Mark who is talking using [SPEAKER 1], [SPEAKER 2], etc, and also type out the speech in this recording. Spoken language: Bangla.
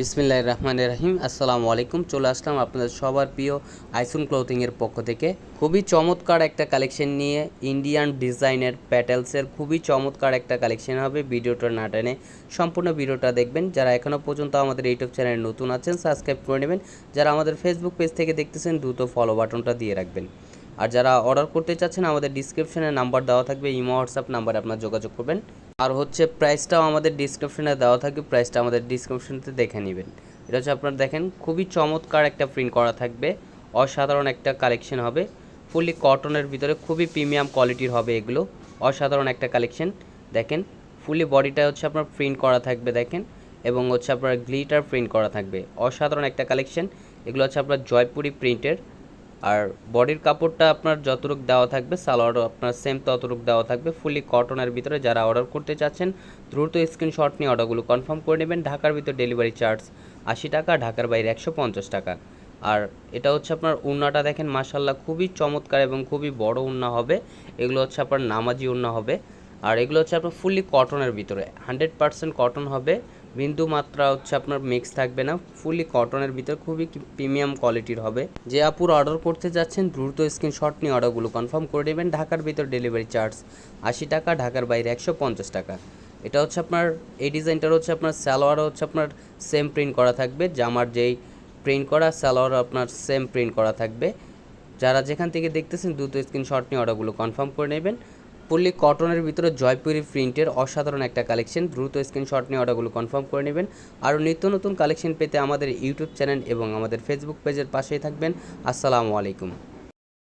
[SPEAKER 1] বিসমিল্লাহ রহমান রাহিম, আসসালামু আলাইকুম। চলে আসলাম আপনাদের সবার প্রিয় আইসুন ক্লোথিংয়ের পক্ষ থেকে। খুবই চমৎকার একটা কালেকশন নিয়ে ইন্ডিয়ান ডিজাইনের প্যাটেলসের খুবই চমৎকার একটা কালেকশন হবে ভিডিওটা না টেনে। সম্পূর্ণ ভিডিওটা দেখবেন। যারা এখনও পর্যন্ত আমাদের ইউটিউব চ্যানেলে নতুন আছেন, সাবস্ক্রাইব করে নেবেন। যারা আমাদের ফেসবুক পেজ থেকে দেখতেছেন, দ্রুত ফলো বাটনটা দিয়ে রাখবেন। আর যারা অর্ডার করতে চাচ্ছেন, আমাদের ডিসক্রিপশনে নাম্বার দেওয়া থাকবে, ইমো হোয়াটসঅ্যাপ নাম্বারে আপনারা যোগাযোগ করবেন। আর হচ্ছে প্রাইসটাও আমাদের ডিসক্রিপশনে দেওয়া থাকবে প্রাইসটা আমাদের ডিসক্রিপশনতে দেখে নেবেন। এটা হচ্ছে আপনারা দেখেন, খুবই চমৎকার একটা প্রিন্ট করা থাকবে, অসাধারণ একটা কালেকশন হবে। ফুলি কটনের ভিতরে খুবই প্রিমিয়াম কোয়ালিটির হবে এগুলো, অসাধারণ একটা কালেকশন দেখেন ফুলি বডিটা হচ্ছে আপনার প্রিন্ট করা থাকবে, দেখেন, এবং হচ্ছে আপনার গ্লিটার প্রিন্ট করা থাকবে। অসাধারণ একটা কালেকশন এগুলো হচ্ছে আপনার জয়পুরি প্রিন্টের আর বডির কাপড়টা আপনার যতটুক দেওয়া থাকবে, সালোয়ারও আপনার সেম ততটুক দেওয়া থাকবে ফুলি কটনের ভিতরে যারা অর্ডার করতে চাচ্ছেন, দ্রুত স্ক্রিনশট নিয়ে অর্ডারগুলো কনফার্ম করে নেবেন, ঢাকার ভিতর ডেলিভারি চার্জ আশি টাকা, ঢাকার বাইরে একশো পঞ্চাশ টাকা। আর এটা হচ্ছে আপনার উন্নাটা দেখেন মাসাল্লাহ খুবই চমৎকার এবং খুবই বড় উন্না হবে, এগুলো হচ্ছে আপনার নামাজি উন্না হবে। আর এগুলো হচ্ছে আপনার ফুললি কটনের ভিতরে হান্ড্রেড পার্সেন্ট কটন হবে। বিন্দু মাত্রা হচ্ছে আপনার মিক্স থাকবে না ফুলি কটনের ভিতর খুবই প্রিমিয়াম কোয়ালিটির হবে। যে আপুর অর্ডার করতে যাচ্ছেন, দ্রুত স্ক্রিনশট নিয়ে অর্ডারগুলো কনফার্ম করে নেবেন, ঢাকার ভিতর ডেলিভারি চার্জ আশি টাকা, ঢাকার বাইরে একশো পঞ্চাশ টাকা। এটা হচ্ছে আপনার, এই ডিজাইনটার হচ্ছে আপনার সালোয়ারও হচ্ছে আপনার সেম প্রিন্ট করা থাকবে, জামার যেই প্রিন্ট করা, সালোয়ার আপনার সেম প্রিন্ট করা থাকবে। যারা যেখান থেকে দেখতেছেন, দ্রুত স্ক্রিনশট নিয়ে অর্ডারগুলো কনফার্ম করে নেবেন। পল্লী কটনের ভিতরে জয়পুরি প্রিন্টের অসাধারণ একটা কালেকশন দ্রুত স্ক্রিনশট নিয়ে অর্ডারগুলো কনফার্ম করে নেবেন। আরও নিত্য নতুন কালেকশন পেতে আমাদের ইউটিউব চ্যানেল এবং আমাদের ফেসবুক পেজের পাশেই থাকবেন। আসসালামু আলাইকুম।